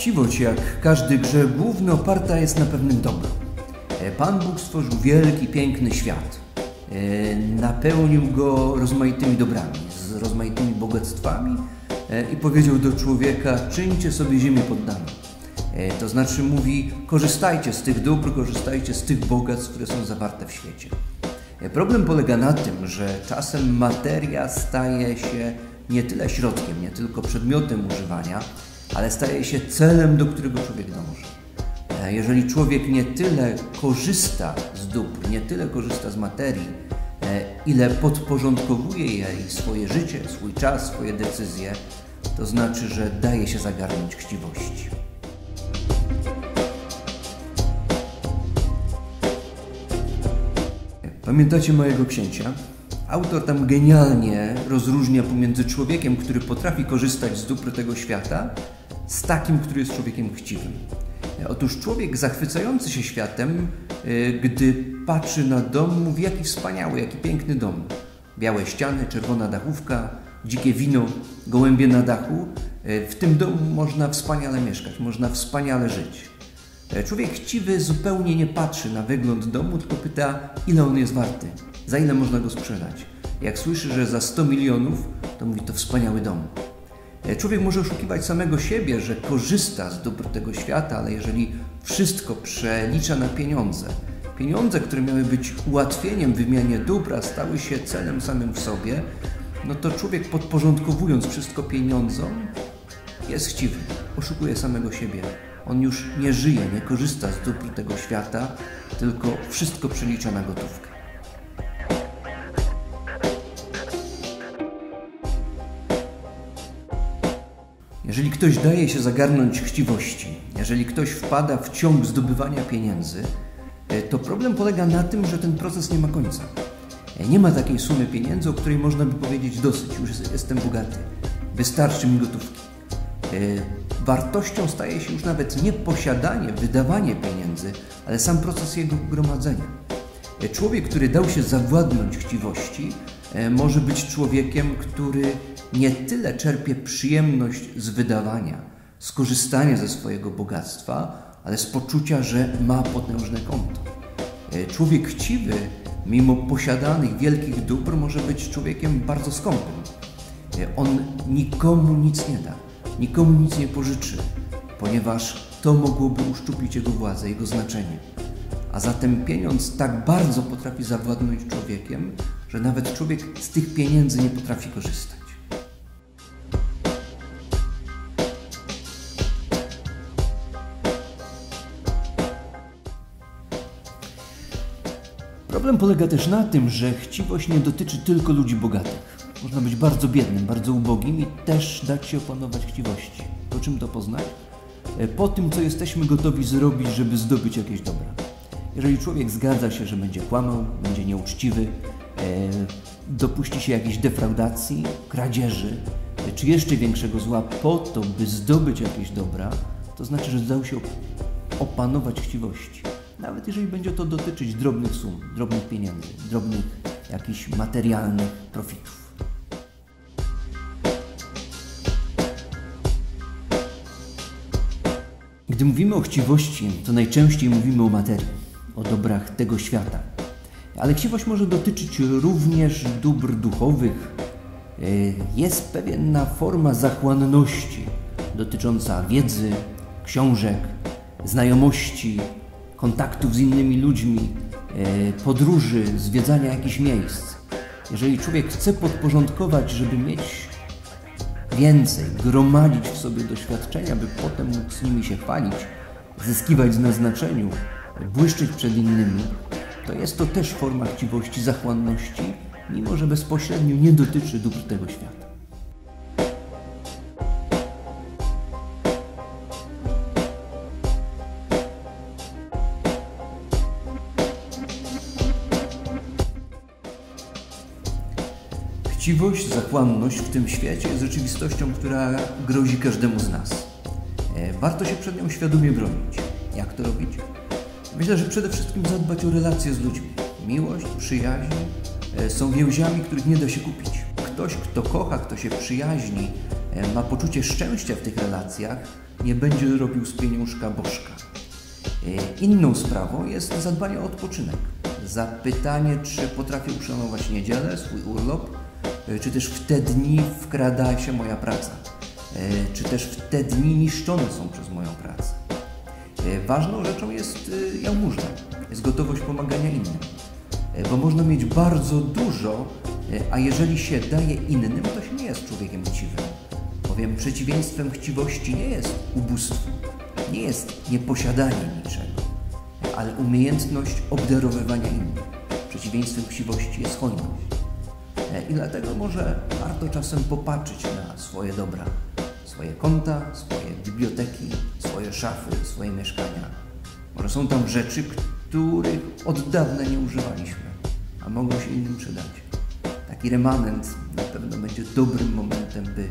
Chciwość, jak każdy grzech główny, oparta jest na pewnym dobru. E, Pan Bóg stworzył wielki, piękny świat. E, Napełnił go rozmaitymi dobrami, z rozmaitymi bogactwami e, i powiedział do człowieka: czyńcie sobie ziemię poddaną. E, To znaczy mówi: korzystajcie z tych dóbr, korzystajcie z tych bogactw, które są zawarte w świecie. Problem polega na tym, że czasem materia staje się nie tyle środkiem, nie tylko przedmiotem używania, ale staje się celem, do którego człowiek dąży. Jeżeli człowiek nie tyle korzysta z dóbr, nie tyle korzysta z materii, e, ile podporządkowuje jej swoje życie, swój czas, swoje decyzje, to znaczy, że daje się zagarnąć chciwości. Pamiętacie mojego księcia? Autor tam genialnie rozróżnia pomiędzy człowiekiem, który potrafi korzystać z dóbr tego świata, z takim, który jest człowiekiem chciwym. Otóż człowiek zachwycający się światem, y, gdy patrzy na dom, mówi: Jaki wspaniały, jaki piękny dom. Białe ściany, czerwona dachówka, dzikie wino, gołębie na dachu. Y, W tym domu można wspaniale mieszkać, można wspaniale żyć. E, Człowiek chciwy zupełnie nie patrzy na wygląd domu, tylko pyta, ile on jest warty, za ile można go sprzedać. Jak słyszy, że za 100 milionów, to mówi to wspaniały dom. E, Człowiek może oszukiwać samego siebie, że korzysta z dóbr tego świata, ale jeżeli wszystko przelicza na pieniądze, pieniądze, które miały być ułatwieniem w wymianie dóbr, stały się celem samym w sobie, no to człowiek podporządkowując wszystko pieniądzom, jest chciwy, oszukuje samego siebie. On już nie żyje, nie korzysta z dóbr tego świata, tylko wszystko przelicza na gotówkę. Jeżeli ktoś daje się zagarnąć chciwości, jeżeli ktoś wpada w ciąg zdobywania pieniędzy, e, to problem polega na tym, że ten proces nie ma końca. E, Nie ma takiej sumy pieniędzy, o której można by powiedzieć dosyć, już jest- jestem bogaty, wystarczy mi gotówki. E, Wartością staje się już nawet nie posiadanie, wydawanie pieniędzy, ale sam proces jego gromadzenia. Człowiek, który dał się zawładnąć chciwości, może być człowiekiem, który nie tyle czerpie przyjemność z wydawania, z korzystania ze swojego bogactwa, ale z poczucia, że ma potężne konto. E, Człowiek chciwy, mimo posiadanych wielkich dóbr, może być człowiekiem bardzo skąpym. E, On nikomu nic nie da, nikomu nic nie pożyczy, ponieważ to mogłoby uszczuplić jego władzę, jego znaczenie. A zatem pieniądz tak bardzo potrafi zawładnąć człowiekiem, że nawet człowiek z tych pieniędzy nie potrafi korzystać. Problem polega też na tym, że chciwość nie dotyczy tylko ludzi bogatych. Można być bardzo biednym, bardzo ubogim i też dać się opanować chciwości. Po czym to poznać? E, Po tym, co jesteśmy gotowi zrobić, żeby zdobyć jakieś dobra. Jeżeli człowiek zgadza się, że będzie kłamał, będzie nieuczciwy, e, dopuści się jakiejś defraudacji, kradzieży, e, czy jeszcze większego zła po to, by zdobyć jakieś dobra, to znaczy, że zdał się op- opanować chciwości. Nawet jeżeli będzie to dotyczyć drobnych sum, drobnych pieniędzy, drobnych jakichś materialnych profitów. Gdy mówimy o chciwości, to najczęściej mówimy o materii, o dobrach tego świata. Ale chciwość może dotyczyć również dóbr duchowych. E, Jest pewna forma zachłanności dotycząca wiedzy, książek, znajomości, kontaktów z innymi ludźmi, e, podróży, zwiedzania jakichś miejsc. Jeżeli człowiek chce podporządkować, żeby mieć więcej, gromadzić w sobie doświadczenia, by potem móc z nimi się chwalić, zyskiwać na znaczeniu, błyszczeć przed innymi, to jest to też forma chciwości, zachłanności, mimo że bezpośrednio nie dotyczy dóbr tego świata. Chciwość, zakłamność w tym świecie jest rzeczywistością, która grozi każdemu z nas. E, warto się przed nią świadomie bronić. Jak to robić? Myślę, że przede wszystkim zadbać o relacje z ludźmi. Miłość, przyjaźń e, są więziami, których nie da się kupić. Ktoś, kto kocha, kto się przyjaźni, e, ma poczucie szczęścia w tych relacjach, nie będzie robił z pieniążka bożka. Inną sprawą jest zadbanie o odpoczynek. Zapytanie, czy potrafię uszanować niedzielę, swój urlop, czy też w te dni wkrada się moja praca, e, czy też w te dni niszczone są przez moją pracę. E, ważną rzeczą jest jałmużna, jest gotowość pomagania innym, bo można mieć bardzo dużo, a jeżeli się daje innym, to się nie jest człowiekiem chciwym. Bowiem przeciwieństwem chciwości nie jest ubóstwo, nie jest nieposiadanie niczego, ale umiejętność obdarowywania innych. Przeciwieństwem chciwości jest hojność. I dlatego może warto czasem popatrzeć na swoje dobra, swoje konta, swoje biblioteki, swoje szafy, swoje mieszkania. Może są tam rzeczy, których od dawna nie używaliśmy, a mogą się innym przydać. Taki remanent na pewno będzie dobrym momentem, by